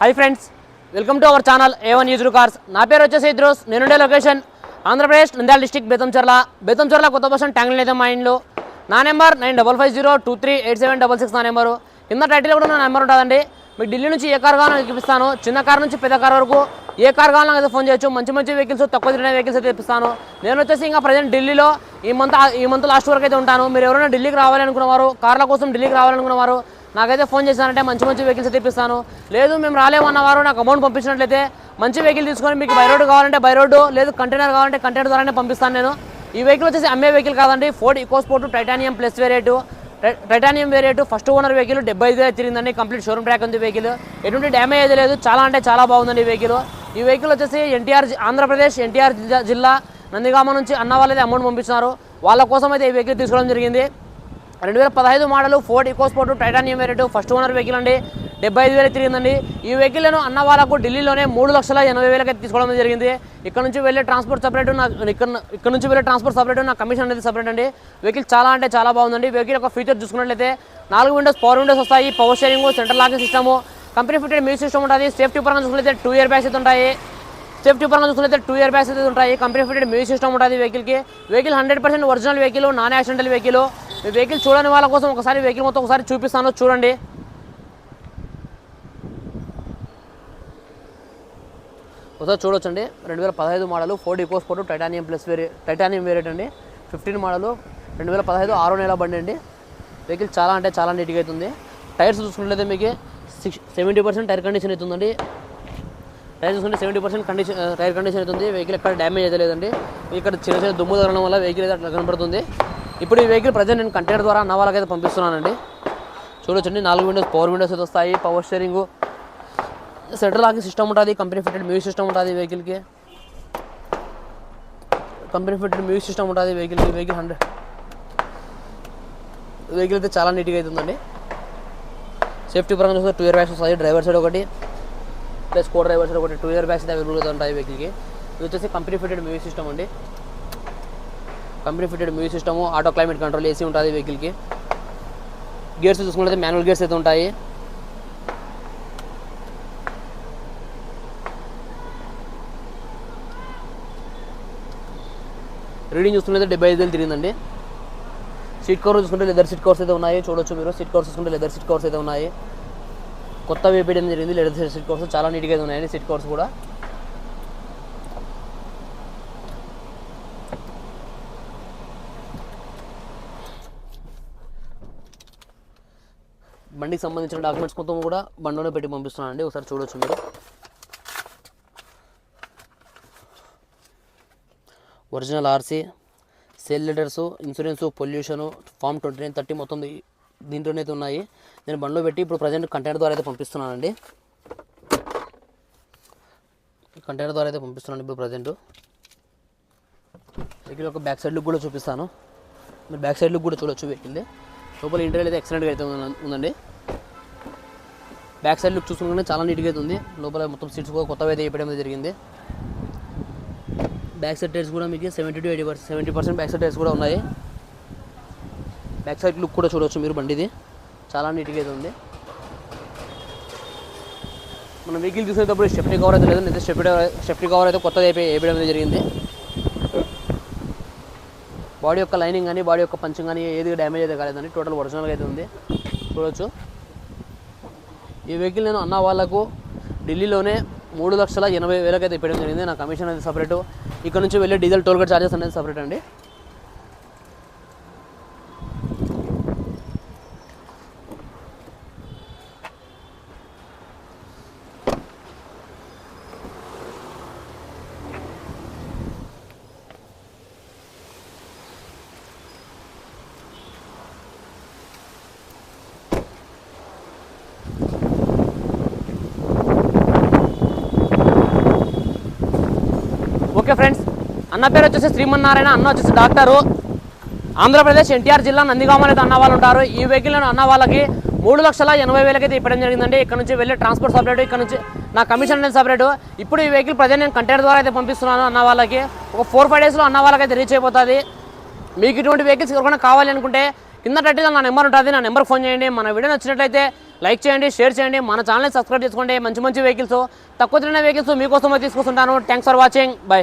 Hi friends welcome to our channel A one use cars నా పేరు వచ్చేసి ఇద్రోస్. నేనుండే లొకేషన్ ఆంధ్రప్రదేశ్ నంద్యాల డిస్టిక్ బేతంచర్ల. బేతంచర్ల కొత్త బస్ ట్యాంగ్లీ అయితే మా ఇంట్లో నా number nine double five zero two three eight seven double six నా నెంబరు. కింద టైటిల్ కూడా నా నెంబర్ ఉంటుందండి. మీకు ఢిల్లీ నుంచి ఏ కార్ కావాలో చూపిస్తాను. చిన్న కార్ నుంచి పెద్ద కార్ వరకు ఏ కార్ కావాలో అయితే ఫోన్ చేయొచ్చు. మంచి మంచి వెహికల్స్ తక్కువ తిరిగిన వెహికల్స్ అయితే తెప్పిస్తాను. నేను వచ్చేసి ఇంకా ప్రజెంట్ ఢిల్లీలో ఈ మంత్ ఈ మంత్ లాస్ట్ వరకు అయితే ఉంటాను. మీరు ఎవరైనా ఢిల్లీకి రావాలనుకున్నవారు కార్ల కోసం ఢిల్లీకి రావాలనుకున్నవారు నాకైతే ఫోన్ చేశానంటే మంచి మంచి వెహికల్స్ తెప్పిస్తాను. లేదు మేము రాలేమన్న వారు నాకు అమౌంట్ పంపించినట్లయితే మంచి వెహికల్ తీసుకొని మీకు బై రోడ్డు కావాలంటే బై రోడ్డు లేదు కంటైనర్ కావాలంటే కంటైనర్ ద్వారానే పంపిస్తాను నేను. ఈ వెహికల్ వచ్చేసి అమ్మే వెహికల్ కాదండి Ford EcoSport titanium plus variant titanium variant first owner vehicle డెబ్బై ఐదు తిరిగిందండి కంప్లీట్ షోరూమ్ ట్రాక్ ఉంది వెహికల్ ఎటువంటి డ్యామేజ్ లేదు చాలా అంటే చాలా బాగుందండి ఈ వెహికల్ ఈ వెహికల్ వచ్చేసి ఎన్టీఆర్ ఆంధ్రప్రదేశ్ ఎన్టీఆర్ జిల్లా- జిల్లా నందిగామ నుంచి అన్న వాళ్ళైతే అమౌంట్ పంపించినారు వాళ్ళ కోసం అయితే ఈ వెహికల్ తీసుకోవడం జరిగింది. రెండు వేల పదహైదు model Ford EcoSport titanium variant first owner vehicle అండి. డెబ్బై ఐదు వేలు తిరిగిందండి. ఈ వెహికల్ను అన్న వాళ్ళకు ఢిల్లీలోనే మూడు లక్షల ఎనభై వేలకి అయితే తీసుకోవడం జరిగింది. ఇక్కడ నుంచి వెళ్ళే ట్రాన్స్పోర్ట్ సపరేట్ నా ఇక్కడ ఇక్కడ నుంచి వెళ్ళే ట్రాన్స్పోర్ట్ సపరేట్ నా కమిషన్ అనేది సపరేట్ అండి. వెహికల్ చాలా అంటే చాలా బాగుందండి. వెహికల్ యొక్క ఫీచర్ చూసుకున్నట్లయితే నాలుగు విండోస్ పవర్ విండోస్ వస్తాయి. Power steering central locking system company fitted music system ఉంటుంది. సేఫ్టీ పరంగా చూసుకున్నట్లయితే టూ ఇయర్ బ్యాగ్స్ అయితే ఉంటాయి. సేఫ్టీ పరంగా చూసుకుంటే టూ ఇయర్ బ్యాగ్స్ అయితే ఉంటాయి. కంపెనీ ఫిటెడ్ మ్యూజిక్ సిస్టమ్ ఉంటుంది వెహికల్కి. Vehicle hundred percent original vehicle non accidental vehicle. మీ వెహికల్ చూడని వాళ్ళ కోసం ఒకసారి వెహికల్ మొత్తం ఒకసారి చూపిస్తాను చూడండి. ఒకసారి చూడొచ్చండి. రెండు వేల పదహైదు model Ford EcoSport titanium plus వేరే టైటానియం వేరియట్ అండి. ఫిఫ్టీన్ మోడల్ రెండు వేల పదహైదు ఆరో నెల బండి అండి. వెహికల్ చాలా అంటే చాలా నీట్గా అవుతుంది టైర్స్ చూసుకున్నట్లయితే మీకు six seventy percent tyre condition అవుతుందండి టైర్ చూసుకుంటే seventy percent condition tyre condition అవుతుంది వెహికల్ ఎక్కడ డ్యామేజ్ అయితే లేదండి. ఇక్కడ చిన్న చిన్న దుమ్ము తగలడం వల్ల వెహికల్ అయితే అట్లా కనబడుతుంది. ఇప్పుడు ఈ వెహికల్ ప్రజెంట్ నేను కంటైనర్ ద్వారా అన్న వాళ్ళకైతే పంపిస్తున్నానండి. చూడొచ్చండి నాలుగు విండోస్ పవర్ విండోస్ అయితే వస్తాయి. Power steering central locking system ఉంటుంది కంపెనీ ఫిటెడ్ మ్యూజిక్ సిస్టమ్ ఉంటుంది వెహికల్కి కంపెనీ ఫిటెడ్ మ్యూజిక్ సిస్టమ్ ఉంటుంది వెహికల్కి వెహికల్ హండ్రెడ్ వెహికల్ అయితే చాలా నీట్గా అవుతుందండి సేఫ్టీ పరంగా చూస్తే టూ ఇయర్ బ్యాగ్స్ వస్తాయి డ్రైవర్ సైడ్ ఒకటి ప్లస్ కో డ్రైవర్ సైడ్ ఒకటి టూ ఇయర్ బ్యాగ్స్ అయితే అవైలబుల్గా ఉంటాయి వెహికల్కి ఇది వచ్చేసి కంపెనీ ఫిటెడ్ మ్యూజిక్ సిస్టమ్ అండి. Company fitted music system auto climate control AC ఉంటుంది వెహికల్కి. గేర్స్ చూసుకుంటే మాన్యువల్ గేర్స్ అయితే ఉంటాయి. రీడింగ్ చూసుకుంటే డెబ్బై ఐదు వేలు తిరిగిందండి. సీట్ కవర్ చూసుకుంటే లెదర్ సీట్ కవర్స్ అయితే ఉన్నాయి. చూడొచ్చు మీరు. సీట్ కవర్స్ చూసుకుంటే లెదర్ సీట్ కవర్స్ అయితే ఉన్నాయి. కొత్త వేపేయడం జరిగింది. లెదర్ సీట్ కవర్స్ చాలా నీట్గా అయితే ఉన్నాయండి. సీట్ కవర్స్ కూడా. బండికి సంబంధించిన డాక్యుమెంట్స్ మొత్తం కూడా బండిలోనే పెట్టి పంపిస్తున్నాను అండి ఒకసారి చూడొచ్చు మీరు. Original RC sale letters insurance pollution form twenty nine thirty మొత్తం దీంట్లోనే అయితే ఉన్నాయి. నేను బండిలో పెట్టి ఇప్పుడు ప్రజెంట్ కంటైనర్ ద్వారా అయితే పంపిస్తున్నానండి. కంటైనర్ ద్వారా అయితే పంపిస్తున్నాను ఇప్పుడు ప్రజెంట్. వెహికల్ ఒక బ్యాక్ సైడ్ లుక్ కూడా చూపిస్తాను. మీరు బ్యాక్ సైడ్ లుక్ కూడా చూడొచ్చు వెహికల్ది లోపల ఇంటీరియర్ అయితే ఎక్సలెంట్గా అయితే ఉందండి. బ్యాక్ సైడ్ లుక్ చూసుకుంటే చాలా నీట్గా అయితే ఉంది. లోపల మొత్తం సీట్స్ కూడా కొత్తగా అయితే వేయడం జరిగింది. బ్యాక్ సైడ్ టైర్స్ కూడా మీకు seventy to eighty percent seventy percent back side tyres కూడా ఉన్నాయి. బ్యాక్ సైడ్ లుక్ కూడా చూడవచ్చు మీరు బండిది. చాలా నీట్గా అయితే ఉంది. మనం వెహికల్ చూసేటప్పుడు స్టెప్నీ కవర్ అయితే లేదు అయితే స్టెప్నీ స్టెప్నీ కవర్ అయితే కొత్తది అయిపోయి వేయడం జరిగింది. బాడీ యొక్క లైనింగ్ కానీ బాడీ యొక్క పంచింగ్ కానీ ఏది డ్యామేజ్ అయితే కాలేదండి. టోటల్ ఒరిజినల్గా అయితే ఉంది. చూడొచ్చు. ఈ వెహికల్ నేను అన్న వాళ్ళకు ఢిల్లీలోనే మూడు లక్షల ఎనభై వేలకైతే పెట్టడం జరిగింది. నా కమిషన్ అనేది సపరేటు. ఇక్కడ నుంచి వెళ్ళే డీజిల్ టోల్ గేట్ ఛార్జెస్ అనేది సపరేట్ అండి. Okay friends. అన్న పేరు వచ్చేసి శ్రీమన్నారాయణ అన్న వచ్చేసి డాక్టరు. ఆంధ్రప్రదేశ్ ఎన్టీఆర్ జిల్లా నందిగామలో అయితే అన్న వాళ్ళు ఉంటారు. ఈ వెహికల్ అన్న వాళ్ళకి మూడు లక్షల ఎనభై వేలకైతే ఇప్పడం జరిగిందండి. ఇక్కడ నుంచి వెళ్ళి ట్రాన్స్పోర్ట్ సపరేట్ ఇక్కడ నుంచి నా కమిషన్ అనేది సపరేట్. ఇప్పుడు ఈ వెహికల్ ప్రజెంట్ నేను కంటైనర్ ద్వారా అయితే పంపిస్తున్నాను అన్న వాళ్ళకి. ఒక ఫోర్ ఫైవ్ డేస్లో అన్న వాళ్ళకి అయితే రీచ్ అయిపోతుంది. మీకు ఇటువంటి వెహికల్స్ ఎవరికైనా కావాలి అనుకుంటే కింద టైటిల్ నా నెంబర్ ఉంటుంది. నా నెంబర్ ఫోన్ చేయండి. మన వీడియో నచ్చినట్లయితే లైక్ చేయండి షేర్ చేయండి. మన ఛానల్ని సబ్స్క్రైబ్ చేసుకోండి. మంచి మంచి వెహికల్స్ తక్కువ తిరిగిన వెహికల్స్ మీకోసమే తీసుకొస్తుంటాను. Thanks for watching bye